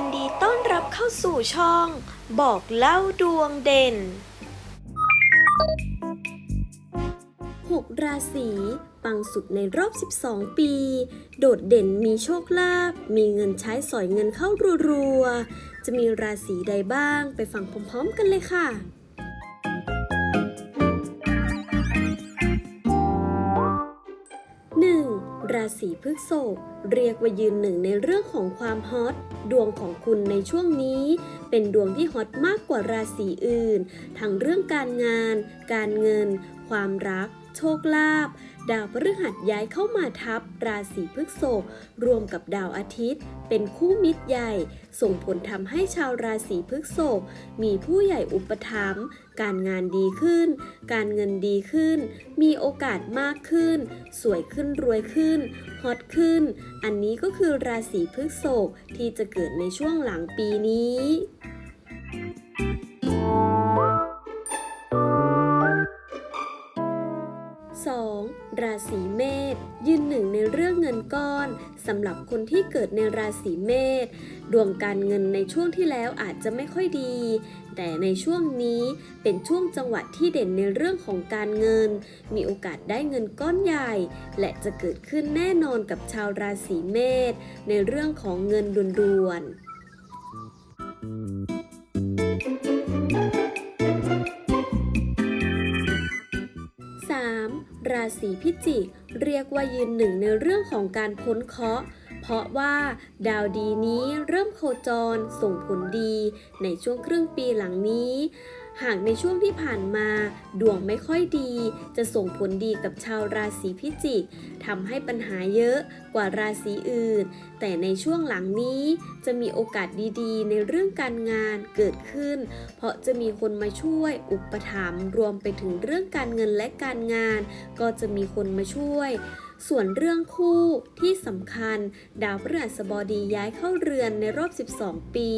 ยินดีต้อนรับเข้าสู่ช่อง บอกเล่าดวงเด่น 6 ราศีปังสุดในรอบ 12 ปี โดดเด่นมีโชคลาภมีเงินใช้สอยเงินเข้ารัวๆ จะมีราศีใดบ้างไปฟังพร้อมๆกันเลยค่ะ ราศีพฤษภเรียกว่ายืนหนึ่งในเรื่องของความฮอต ดวงของคุณในช่วงนี้ เป็นดวงที่ฮอตมากกว่าราศีอื่น ทั้งเรื่องการงาน การเงิน ความรัก โชคลาภดาวพฤหัสย้ายเข้ามาทับ ราศีพฤษภรวมกับดาวอาทิตย์ เป็นคู่มิตรใหญ่ ส่งผลทำให้ชาวราศีพฤษภมีผู้ใหญ่อุปถัมภ์การงานดีขึ้น การเงินดีขึ้น มีโอกาสมากขึ้น สวยขึ้นรวยขึ้นฮอตขึ้น อันนี้ก็คือราศีพฤษภที่จะเกิดในช่วงหลังปีนี้ ในเรื่องเงินก้อนสำหรับคนที่เกิดในราศีเมษดวงการเงินในช่วงที่แล้วอาจจะไม่ค่อยดี แต่ในช่วงนี้เป็นช่วงจังหวะที่เด่นในเรื่องของการเงิน มีโอกาสได้เงินก้อนใหญ่ และจะเกิดขึ้นแน่นอนกับชาวราศีเมษในเรื่องของเงินด่วนๆ ราศีพิจิก เรียกว่ายืนหนึ่งในเรื่องของการพ้นเคราะห์เพราะว่าดาวดีนี้เริ่มโคจรส่งผลดีในช่วงครึ่งปีหลังนี้ หากในช่วงที่ผ่านมาดวงไม่ค่อยดี จะส่งผลดีกับชาวราศีพิจิกทำให้ปัญหาเยอะกว่าราศีอื่น แต่ในช่วงหลังนี้จะมีโอกาสดีๆ ในเรื่องการงานเกิดขึ้น เพราะจะมีคนมาช่วยอุปถัมภ์รวมไปถึงเรื่องการเงินและการงาน ก็จะมีคนมาช่วย ส่วนเรื่องคู่ที่สำคัญ ดาวพฤหัสบดีย้ายเข้าเรือนในรอบ 12 ปี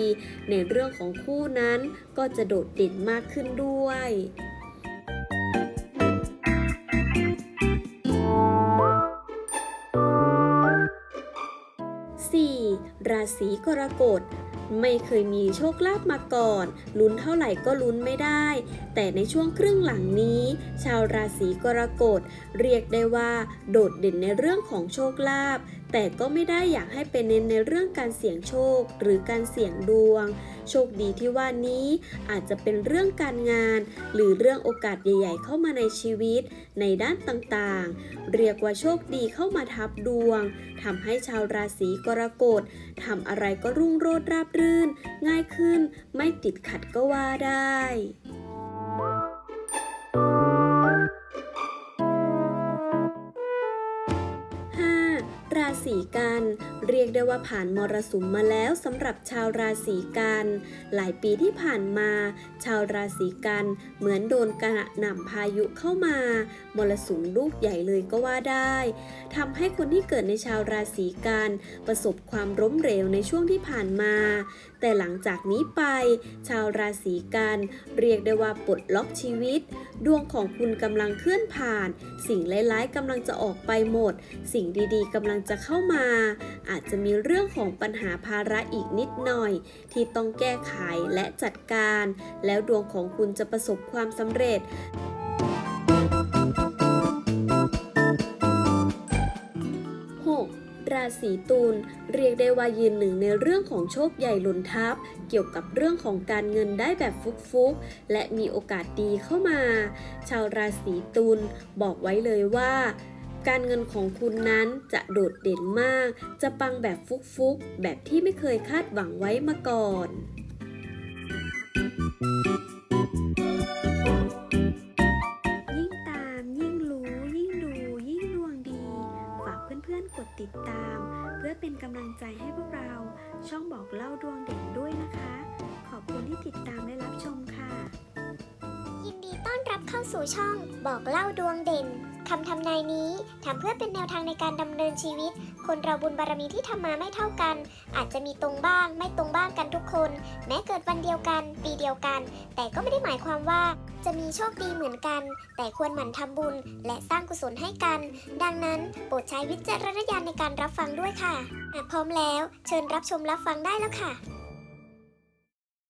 ในเรื่องของคู่นั้นก็จะโดดเด่นมากขึ้นด้วย 4. ราศีกรกฎ ไม่เคยมีโชคลาภมาก่อน ลุ้นเท่าไหร่ก็ลุ้นไม่ได้ แต่ในช่วงครึ่งหลังนี้ ชาวราศีกรกฎเรียกได้ว่า โดดเด่นในเรื่องของโชคลาภ แต่ก็ไม่ได้อยากให้เป็นเน้นในเรื่องการเสี่ยงโชคหรือการเสี่ยงดวง โชคดีที่ว่านี้อาจจะเป็นเรื่องการงาน หรือเรื่องโอกาสใหญ่ ๆ เข้ามาในชีวิต ในด้านต่างๆ เรียกว่าโชคดีเข้ามาทับดวงทำให้ชาวราศีกรกฎทำอะไรก็รุ่งโรจน์ราบรื่น ง่ายขึ้น ไม่ติดขัดก็ว่าได้ กัน เรียกได้ว่าผ่านมรสุมมาแล้วสำหรับชาวราศีกัน หลายปีที่ผ่านมา ชาวราศีกันเหมือนโดนกระหน่ำพายุเข้ามามรสุมลูกใหญ่เลยก็ว่าได้ทำให้คนที่เกิดในชาวราศีกันประสบความล้มเหลวในช่วงที่ผ่านมา แต่หลังจากนี้ไป ชาวราศีกันเรียกได้ว่าปลดล็อกชีวิต ดวงของคุณกำลังเคลื่อนผ่าน สิ่งร้ายๆกำลังจะออกไปหมด สิ่งดีๆกำลังจะเข้ามา อาจจะมีเรื่องของปัญหาภาระอีกนิดหน่อย ที่ต้องแก้ไขและจัดการ แล้วดวงของคุณจะประสบความสำเร็จ 6. ราศีตุลเรียกได้ว่ายืนหนึ่งในเรื่องของโชคใหญ่หล่นทับ เกี่ยวกับเรื่องของการเงินได้แบบฟุกๆ และมีโอกาสดีเข้ามา ชาวราศีตุลบอกไว้เลยว่า การเงินของคุณนั้นจะโดดเด่นมาก จะปังแบบฟุกๆ แบบที่ไม่เคยคาดหวังไว้มาก่อนยิ่งตามยิ่งรู้ยิ่งดูยิ่งดวงดีฝากเพื่อนๆกดติดตาม เพื่อเป็นกำลังใจให้พวกเรา ช่องบอกเล่าดวงเด่นด้วยนะคะ ขอบคุณที่ติดตามและรับชมค่ะ ยินดีต้อนรับเข้าสู่ช่องบอกเล่าดวงเด่น คำทำนายนี้ทำเพื่อเป็นแนวทางในการดำเนินชีวิต คนเราบุญบารมีที่ทำมาไม่เท่ากัน อาจจะมีตรงบ้าง ไม่ตรงบ้างกันทุกคน แม้เกิดวันเดียวกัน ปีเดียวกัน แต่ก็ไม่ได้หมายความว่า จะมีโชคดีเหมือนกัน แต่ควรหมั่นทำบุญ และสร้างกุศลให้กัน ดังนั้นโปรดใช้วิจารณญาณในการรับฟังด้วยค่ะหากพร้อมแล้ว เชิญรับชมรับฟังได้แล้วค่ะ